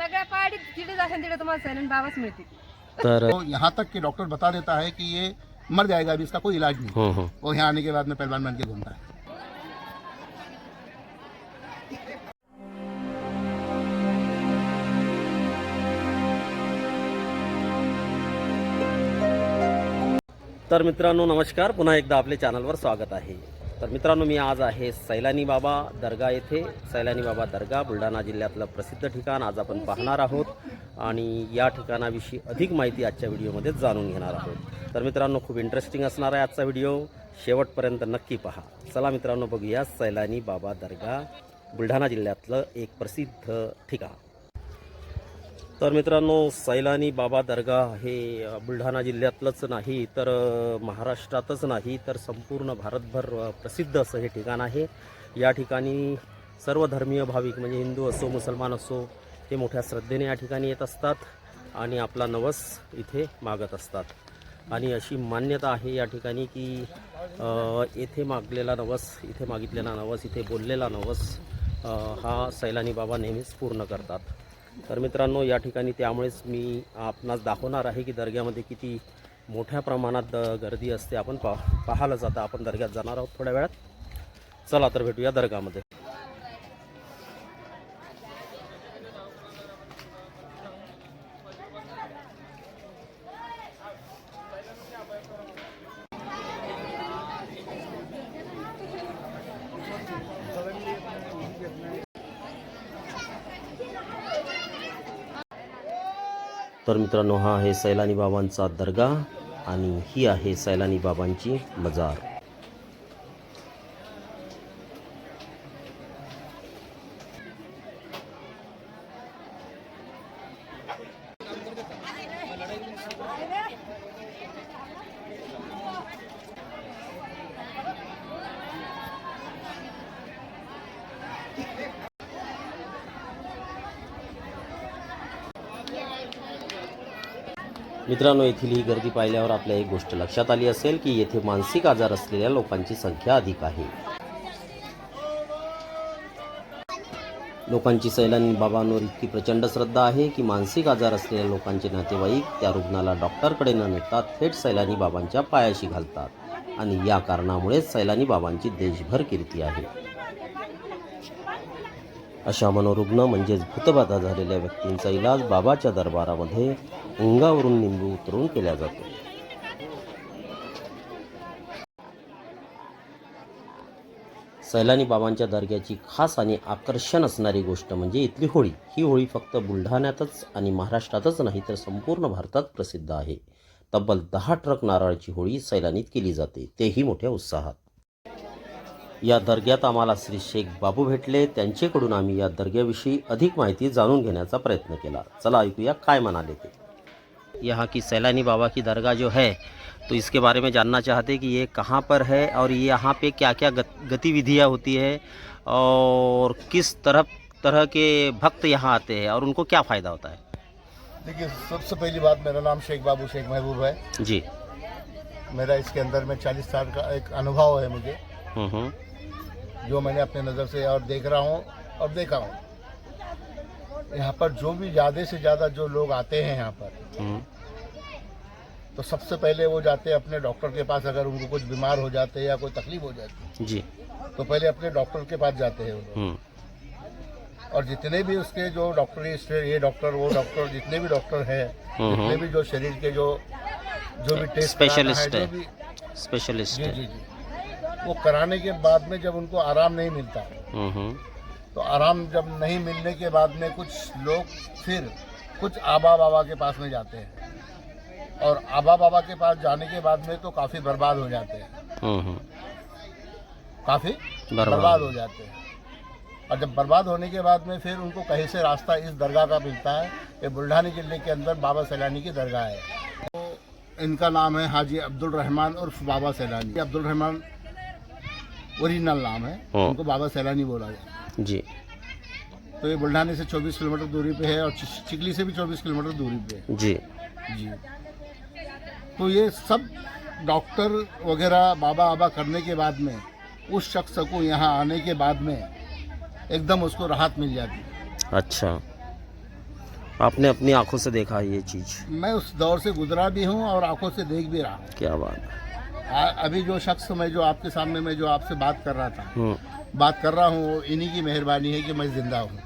सगळ्या पहाडी तिथे जाशाल तिथे तुम्हाला सैलन बाबाच मिळतील. तर तो यहाँ तक कि डॉक्टर बता देता है कि ये मर जाएगा अभी इसका कोई इलाज नहीं। हं, हं. वो यहाँ आने के बाद में पहलवान बन के घूमता है। तर मित्रांनो नमस्कार. पुन्हा एकदा आपल्या चॅनलवर स्वागत आहे. तर मित्रांनो मी आज आहे सैलानी बाबा दर्गा येथे. सैलानी बाबा दर्गा बुलढाणा जिल्ह्यातलं प्रसिद्ध ठिकाण. आज आपण पाहणार आहोत आणि या ठिकाणाविषयी अधिक माहिती आजच्या व्हिडिओमध्ये जाणून घेणार आहोत. तर मित्रांनो खूप इंटरेस्टिंग असणार आहे आजचा व्हिडिओ. शेवटपर्यंत नक्की पहा. चला मित्रांनो बघूया सैलानी बाबा दर्गा बुलढाणा जिल्ह्यातलं एक प्रसिद्ध ठिकाण. तर मित्रांनो सैलानी बाबा दर्गा हे बुलढाणा जिल्ह्यातलंच नाही तर महाराष्ट्रातच नाही तर संपूर्ण भारतभर प्रसिद्ध असं हे ठिकाण आहे. या ठिकाणी सर्व धर्मीय भाविक म्हणजे हिंदू असो मुसलमान असो ते मोठ्या श्रद्धेने या ठिकाणी येत असतात आणि आपला नवस इथे मागत असतात. आणि अशी मान्यता आहे या ठिकाणी की येथे मागलेला नवस इथे मागितलेला नवस इथे बोललेला नवस हा सैलानी बाबा नेहमीच पूर्ण करतात. तर मित्रांनो या ठिकाणी त्यामुळेच मी आपणास दाखवणार आहे की दर्ग्यामध्ये किती मोठ्या प्रमाणात गर्दी असते. आपण पा पाहायला जाता आपण दर्ग्यात जाणार आहोत थोड्या वेळात. चला तर भेटूया दर्गामध्ये तर मित्रांनो हा आहे सैलानी बाबांचा दर्गा आणि ही आहे सैलानी बाबांची मजार. मित्रांनो येथील ही गर्दी पाहिल्यावर आपल्या एक गोष्ट लक्षात आली असेल की येथे मानसिक आजार असलेल्या लोकांची संख्या अधिक आहे. लोकांची सैलानी बाबांवर इतकी प्रचंड श्रद्धा आहे की मानसिक आजार असलेल्या लोकांचे नातेवाईक त्या रुग्णाला डॉक्टरकडे न नेता थेट सैलानी बाबांच्या पायाशी घालतात. आणि या कारणामुळेच सैलानी बाबांची देशभर कीर्ती आहे. अशा मनोरुग्ण म्हणजेच भूतबाधा झालेल्या व्यक्तींचा इलाज बाबाच्या दरबारामध्ये अंगावरून निंबू उतरून केला जातो. सैलानी बाबांच्या दर्ग्याची खास आणि आकर्षण असणारी गोष्ट म्हणजे इथली होळी. ही होळी फक्त बुलढाण्यातच आणि महाराष्ट्रातच नाही तर संपूर्ण भारतात प्रसिद्ध आहे. तब्बल दहा ट्रक नारळाची होळी सैलानीत केली जाते. तेही मोठ्या उत्साहात. या दर्ग्यात आम्हाला श्री शेख बाबू भेटले त्यांच्याकडून आम्ही या दर्ग्याविषयी अधिक माहिती जाणून घेण्याचा प्रयत्न केला. चला ऐकूया काय म्हणाले ते. यहाँ की सैलानी बाबा की दरगाह जो है तो इसके बारे में जानना चाहते कि ये कहाँ पर है और ये यहाँ पे क्या क्या गतिविधियाँ होती है और किस तरह तरह के भक्त यहाँ आते हैं और उनको क्या फ़ायदा होता है? देखिए सबसे पहली बात मेरा नाम शेख बाबू शेख महबूब है। जी। मेरा इसके अंदर में चालीस साल का एक अनुभव है मुझे। हम्म हम्म, जो मैंने अपने नज़र से और देख रहा हूँ और देखा हूँ। यहाँ पर जो भी ज़्यादा से ज़्यादा जो लोग आते हैं यहाँ पर हम्म, तो सबसे पहले वो जाते हैं अपने डॉक्टर के पास अगर उनको कुछ बीमार हो जाते हैं या कोई तकलीफ़ हो जाती है। जी। तो पहले अपने डॉक्टर के पास जाते हैं वो लोग। हम्म, और जितने भी उसके जो डॉक्टर ये डॉक्टर वो डॉक्टर जितने भी डॉक्टर हैं हम्म, जितने भी जो शरीर के जो जो भी टेस्ट जो है। स्पेशलिस्ट जी है। जी जी। वो कराने के बाद में जब उनको आराम नहीं मिलता तो आराम जब नहीं मिलने के बाद में कुछ लोग फिर कुछ आबा बाबा के पास में जाते हैं। और आबा बाबा के पास जाने के बाद में तो काफ़ी बर्बाद हो जाते हैं। हम्म, हम्म, काफ़ी बर्बाद। बर्बाद हो जाते हैं। और जब बर्बाद होने के बाद में फिर उनको कहीं से रास्ता इस दरगाह का मिलता है ये बुल्ढानी ज़िले के अंदर बाबा सैलानी की दरगाह है। तो इनका नाम है हाजी अब्दुल रहमान उर्फ़ बाबा सैलानी। अब्दुल रहमान ओरिजिनल नाम है। हाँ। उनको बाबा सैलानी बोला जाता है जी। तो ये बुल्ढानी से 24 किलोमीटर दूरी पे है और चि- चिकली से भी 24 किलोमीटर दूरी पे है। जी। जी। तो ये सब डॉक्टर वगैरह बाबा आबा करने के बाद में उस शख्स को यहाँ आने के बाद में एकदम उसको राहत मिल जाती। है अच्छा। आपने अपनी आँखों से देखा है ये चीज़? मैं उस दौर से गुजरा भी हूँ और आँखों से देख भी रहा हूँ। क्या बात है। आ- अभी जो शख्स मैं जो आपके सामने मैं जो आपसे बात कर रहा था हम्म, बात कर रहा हूँ वो इन्हीं की मेहरबानी है कि मैं ज़िंदा हूँ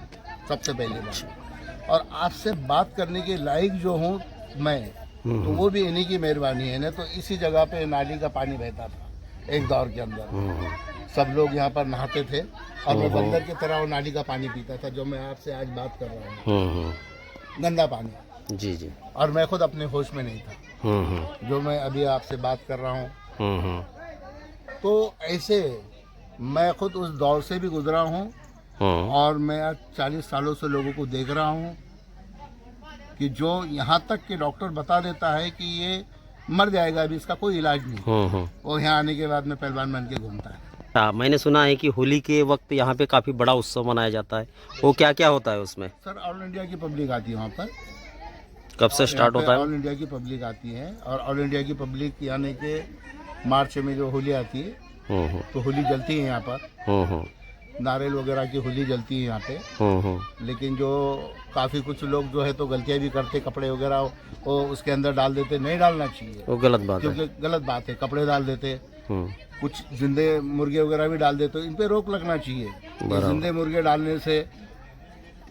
सबसे पहले बात। और आपसे बात करने के लायक जो हूँ मैं तो वो भी इन्हीं की मेहरबानी है ना तो इसी जगह पे नाली का पानी बहता था एक दौर के अंदर। हम्म, सब लोग यहाँ पर नहाते थे और मैं बंदर की तरह वो नाली का पानी पीता था जो मैं आपसे आज बात कर रहा हूँ। हम्म, हम्म, गंदा पानी। जी जी। और मैं खुद अपने होश में नहीं था। हम्म, हम्म, जो मैं अभी आपसे बात कर रहा हूँ हम्म, हम्म, तो ऐसे मैं खुद उस दौर से भी गुजरा हूँ। हम्म, और मैं चालीस सालों से लोगों को देख रहा हूँ कि जो यहाँ तक के डॉक्टर बता देता है कि ये मर जाएगा अभी इसका कोई इलाज नहीं। हम्म, हम्म। वो यहाँ आने के बाद में पहलवान बन के घूमता है। हाँ मैंने सुना है कि होली के वक्त यहाँ पे काफ़ी बड़ा उत्सव मनाया जाता है। वो क्या क्या होता है उसमें? सर ऑल इंडिया की पब्लिक आती है वहाँ पर। कब से स्टार्ट होता है? ऑल इंडिया की पब्लिक आती है। और ऑल इंडिया की पब्लिक यानी कि मार्च में जो होली आती है हम्म, हम्म, तो होली जलती है यहाँ पर। हम्म, नारियल वगैरह की होली जलती है यहाँ पे। लेकिन जो काफ़ी कुछ लोग जो है तो गलतियाँ भी करते कपड़े वगैरह वो उसके अंदर डाल देते नहीं डालना चाहिए। वो गलत बात है। क्योंकि गलत बात है कपड़े डाल देते। कुछ जिंदे मुर्गे वगैरह भी डाल देते तो इन पे रोक लगना चाहिए। जिंदे मुर्गे डालने से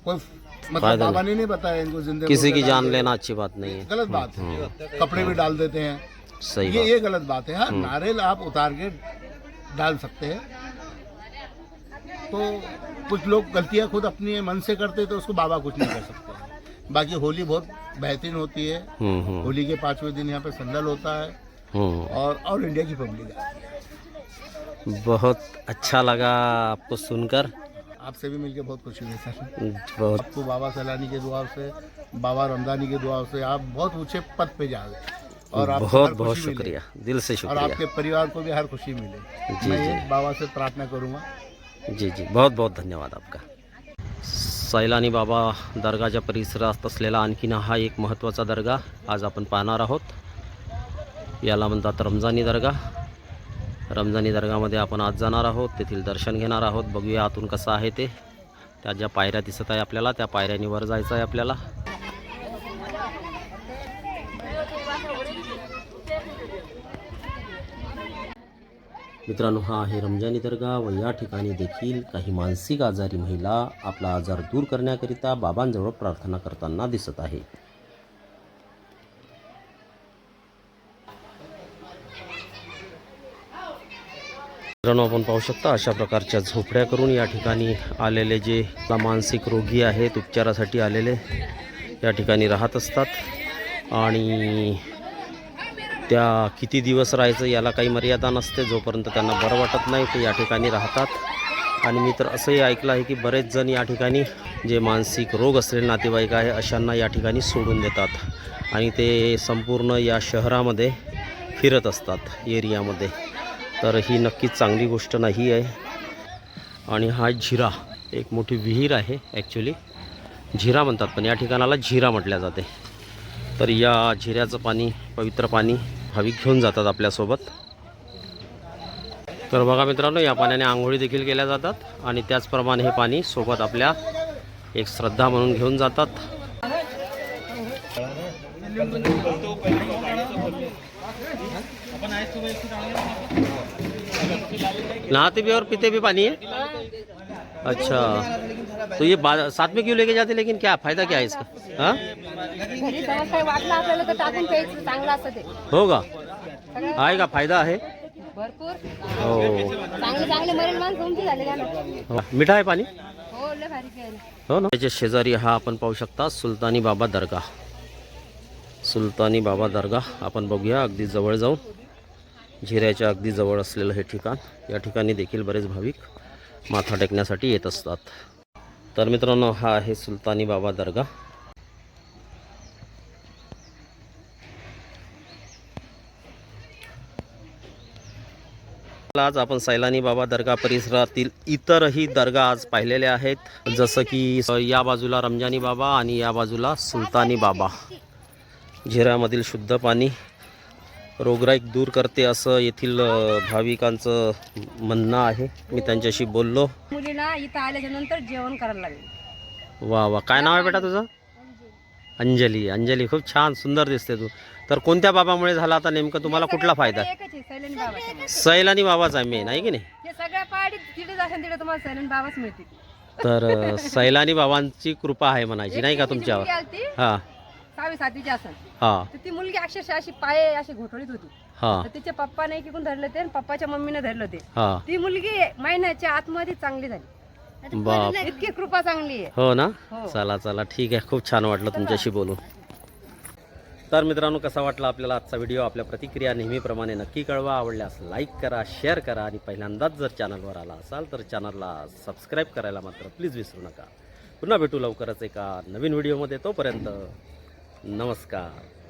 कोई मतलब बाबा ने नहीं बताया इनको जिंदे किसी की जान लेना अच्छी बात नहीं है। गलत बात है। कपड़े भी डाल देते हैं। सही ये ये गलत बात है हाँ नारियल आप उतार के डाल सकते हैं। तो कुछ लोग गलतियाँ खुद अपने मन से करते तो उसको बाबा कुछ नहीं कर सकते। बाकी होली बहुत बेहतरीन होती है। हम्म, हम्म, होली के पाँचवें दिन यहाँ पे संदल होता है। हम्म। और ऑल इंडिया की पब्लिक आती है। बहुत अच्छा लगा आपको सुनकर। आपसे भी मिलकर बहुत खुशी हुई सर। बहुत आपको बाबा सैलानी के दुआ से बाबा रमदानी के दुआ से आप बहुत ऊँचे पद पे जा गए और आपको बहुत बहुत। शुक्रिया। दिल से और शुक्रिया। आपके परिवार को भी हर खुशी मिले। जी, मैं बाबा से प्रार्थना करूंगा। जी जी। बहुत बहुत धन्यवाद आपका। सैलानी बाबा दर्गाच्या परिसरात असलेला आणखीन हा एक महत्त्वाचा दर्गा आज आपण पाहणार आहोत. याला म्हणतात रमजानी दर्गा. रमजानी दर्गामध्ये आपण आज जाणार आहोत तेथील दर्शन घेणार आहोत. बघूया आतून कसं आहे ते. त्या ज्या पायऱ्या दिसत आहे आपल्याला त्या पायऱ्यानी वर जायचं आहे आपल्याला. मित्रांनो हा आहे रमजानी दर्गा व या ठिकाणी देखील काही मानसिक आजारी महिला आपला आजार दूर करण्याकरिता बाबांजवळ प्रार्थना करताना दिसत आहे. मित्रांनो आपण पाहू शकता अशा प्रकारच्या झोपड्या करून या ठिकाणी आलेले जे मानसिक रोगी आहेत उपचारासाठी आलेले या ठिकाणी राहत असतात. आणि त्या किती दिवस राहायचं याला काही मर्यादा नसते जोपर्यंत त्यांना बरं वाटत नाही ते या ठिकाणी राहतात. आणि मी तर असंही ऐकलं आहे की बरेच जण या ठिकाणी जे मानसिक रोग असलेले नातेवाईक आहे अशांना या ठिकाणी सोडून देतात आणि ते संपूर्ण या शहरामध्ये फिरत असतात एरियामध्ये. तर ही नक्कीच चांगली गोष्ट नाही आहे. आणि हा झिरा एक मोठी विहीर आहे ॲक्च्युली झिरा म्हणतात पण या ठिकाणाला झिरा म्हटल्या जाते. तर या झिऱ्याचं पाणी पवित्र पाणी भाविक घेऊन जातात आपल्यासोबत. तर बघा मित्रांनो या पाण्याने आंघोळी देखील केल्या जातात आणि त्याचप्रमाणे हे पाणी सोबत आपल्या एक श्रद्धा म्हणून घेऊन जातात. नहाते भी और पीते भी पानी अच्छा। तो ये बा- साथ में क्यों लेके जाते? लेकिन क्या फायदा क्या है इसका? हाँ? होगा सगळं आहे का फायदा आहे भरपूर. हो। का हो. मिठा आहे पाणी? हो हो ना? त्याच्या शेजारी हा आपण पाहू शकता सुलतानी बाबा दर्गा. सुलतानी बाबा दर्गा आपण बघूया अगदी जवळ जाऊन. झिऱ्याच्या अगदी जवळ असलेलं हे ठिकाण. या ठिकाणी देखील बरेच भाविक माथा टेकण्यासाठी येत असतात. तर मित्रांनो हा आहे सुलतानी बाबा दर्गा. आज आपण सैलानी बाबा दर्गा परिसरातील इतरही दर्गा आज पाहिलेले आहेत. जसं की या बाजूला रमजानी बाबा आणि या बाजूला सुलतानी बाबा. झिऱ्यामधील शुद्ध पाणी. रोगराई दूर करते असं येथील भाविकांचं म्हणणं आहे. मी त्यांच्याशी बोललो. मुलीला इथं आल्याच्यानंतर जेवण करायला लागले. वा वा. काय नाव आहे बेटा तुझं? अंजली. अंजली. खूप छान सुंदर दिसते तू. तर कोणत्या बाबामुळे झाला आता नेमकं तुम्हाला कुठला फायदा? आहे सैलानी बाबाचा. बाबाचा मेन आहे की नाही? तर सैलानी बाबांची कृपा आहे म्हणायची नाही का तुमच्यावर? हां. सहावी सातवीची असेल. हां. तर ती मुलगी अक्षरशः अशी पाय अशी घोटळीत होती. हां. तर तिच्या पप्पाने एकीकडून धरलं ते आणि पप्पाच्या मम्मीने धरलं ते. हां. ती मुलगी महिन्याच्या आतमध्ये चांगली झाली. बाप. इतकी कृपा चांगली आहे. हो ना? हो. चला चला. ठीक आहे. खूप छान वाटलं तुमच्याशी बोलून. तर मित्रांनो कसा वाटला आपल्याला आजचा व्हिडिओ? आपल्या प्रतिक्रिया नेहमीप्रमाणे नक्की कळवा. आवडल्यास लाईक करा शेअर करा आणि पहिल्यांदाच जर चॅनलवर आला असाल तर चॅनलला सबस्क्राईब करायला मात्र प्लीज विसरू नका. पुन्हा भेटू लवकरच एका नवीन व्हिडिओमध्ये. तोपर्यंत नमस्कार.